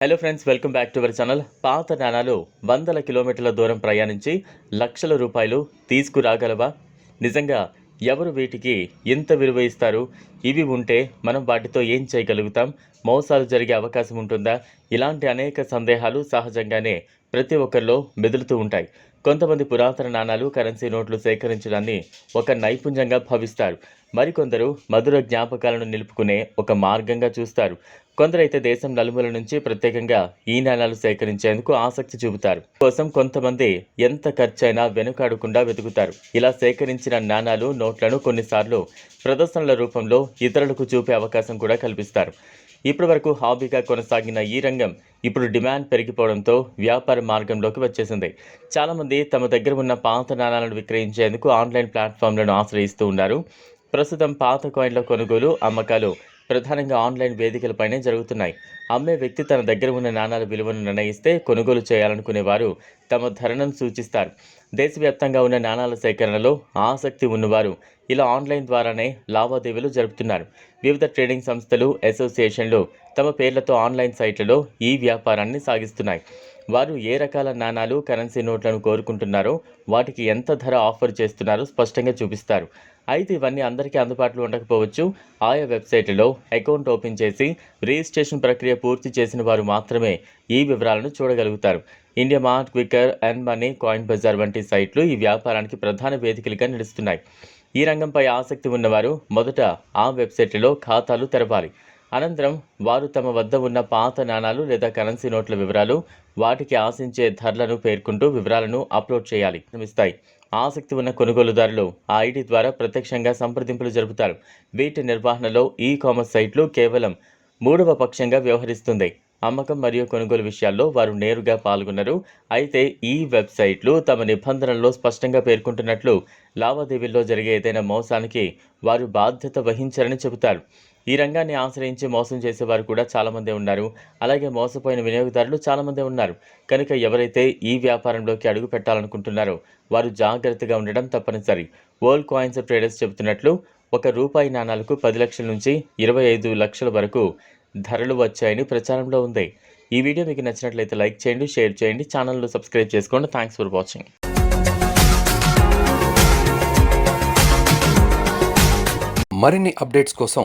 Hello friends welcome back to our channel పాత నాణాలు వందల కిలోమీటర్ల దూరం ప్రయాణించి లక్షల రూపాయలు తీసుకురాగలవా? నిజంగా ఎవరు వీటికి ఎంత విలువ ఇస్తారు? ఇవి ఉంటే మనం వాటితో ఏం చేయగలుగుతాం? మోసాలు జరిగే అవకాశం ఉంటుందా? ఇలాంటి అనేక సందేహాలు సహజంగానే ప్రతి ఒక్కరిలో మెదులుతూ ఉంటాయి. కొంతమంది పురాతన నాణాలు కరెన్సీ నోట్లు సేకరించడాన్ని ఒక నైపుణ్యంగా భావిస్తారు. మరికొందరు మధుర జ్ఞాపకాలను నిలుపుకునే ఒక మార్గంగా చూస్తారు. కొందరైతే దేశం నలుమూల నుంచి ప్రత్యేకంగా ఈ నాణాలు సేకరించేందుకు ఆసక్తి చూపుతారు. కోసం కొంతమంది ఎంత ఖర్చైనా వెనుకాడకుండా వెతుకుతారు. ఇలా సేకరించిన నాణాలు నోట్లను కొన్నిసార్లు ప్రదర్శనల రూపంలో ఇతరులకు చూపే అవకాశం కూడా కల్పిస్తారు. ఇప్పటి వరకు హాబీగా కొనసాగిన ఈ రంగం ఇప్పుడు డిమాండ్ పెరిగిపోవడంతో వ్యాపార మార్గంలోకి వచ్చేసింది. చాలామంది తమ దగ్గర ఉన్న పాత నాణాలను విక్రయించేందుకు ఆన్లైన్ ప్లాట్ఫామ్లను ఆశ్రయిస్తూ ఉన్నారు. ప్రస్తుతం పాత కాయిన్ల కొనుగోలు అమ్మకాలు ప్రధానంగా ఆన్లైన్ వేదికలపైనే జరుగుతున్నాయి. అమ్మే వ్యక్తి తన దగ్గర ఉన్న నాణాల విలువను నిర్ణయిస్తే కొనుగోలు చేయాలనుకునే వారు తమ ధరణం సూచిస్తారు. దేశవ్యాప్తంగా ఉన్న నాణాల సేకరణలో ఆసక్తి ఉన్నవారు ఇలా ఆన్లైన్ ద్వారానే లావాదేవీలు జరుపుతున్నారు. వివిధ ట్రేడింగ్ సంస్థలు అసోసియేషన్లు తమ పేర్లతో ఆన్లైన్ సైట్లలో ఈ వ్యాపారాన్ని సాగిస్తున్నాయి. వారు ఏ రకాల నాణాలు కరెన్సీ నోట్లను కోరుకుంటున్నారో వాటికి ఎంత ధర ఆఫర్ చేస్తున్నారో స్పష్టంగా చూపిస్తారు. అయితే ఇవన్నీ అందరికీ అందుబాటులో ఉండకపోవచ్చు. ఆయా వెబ్సైట్లలో అకౌంట్ ఓపెన్ చేసి రిజిస్ట్రేషన్ ప్రక్రియ పూర్తి చేసిన వారు మాత్రమే ఈ వివరాలను చూడగలుగుతారు. India Mart Quikr and money coin bazaar వంటి సైట్లు ఈ వ్యాపారానికి ప్రధాన వేదికలుగా నిలుస్తున్నాయి. ఈ రంగంపై ఆసక్తి ఉన్నవారు మొదట ఆ వెబ్సైట్లలో ఖాతాలు తెరవాలి. అనంతరం వారు తమ వద్ద ఉన్న పాత నాణాలు లేదా కరెన్సీ నోట్ల వివరాలు వాటికి ఆశించే ధరలను పేర్కొంటూ వివరాలను అప్లోడ్ చేయాలి. ఇస్తాయి ఆసక్తి ఉన్న కొనుగోలుదారులు ఆ ఐడి ద్వారా ప్రత్యక్షంగా సంప్రదింపులు జరుపుతారు. వీటి నిర్వహణలో ఈ కామర్స్ సైట్లు కేవలం మూడవ పక్షంగా వ్యవహరిస్తుంది. అమ్మకం మరియు కొనుగోలు విషయాల్లో వారు నేరుగా పాల్గొన్నారు అయితే ఈ వెబ్సైట్లు తమ నిబంధనల్లో స్పష్టంగా పేర్కొంటున్నట్లు లావాదేవీల్లో జరిగే ఏదైనా మోసానికి వారు బాధ్యత వహించారని చెబుతారు. ఈ రంగాన్ని ఆశ్రయించి మోసం చేసేవారు కూడా చాలామంది ఉన్నారు. అలాగే మోసపోయిన వినియోగదారులు చాలామంది ఉన్నారు. కనుక ఎవరైతే ఈ వ్యాపారంలోకి అడుగు పెట్టాలనుకుంటున్నారో వారు జాగ్రత్తగా ఉండడం తప్పనిసరి. వరల్డ్ కాయిన్స్ ట్రేడర్స్ చెబుతున్నట్లు ఒక రూపాయి నాణాలకు పది లక్షల నుంచి ఇరవై ఐదు లక్షల వరకు ధరలు వచ్చాయని ప్రచారంలో ఉంది. ఈ వీడియో మీకు నచ్చినట్లయితే లైక్ చేయండి షేర్ చేయండి ఛానల్ను సబ్స్క్రైబ్ చేసుకోండి. Thanks for watching. మరిన్ని అప్డేట్స్ కోసం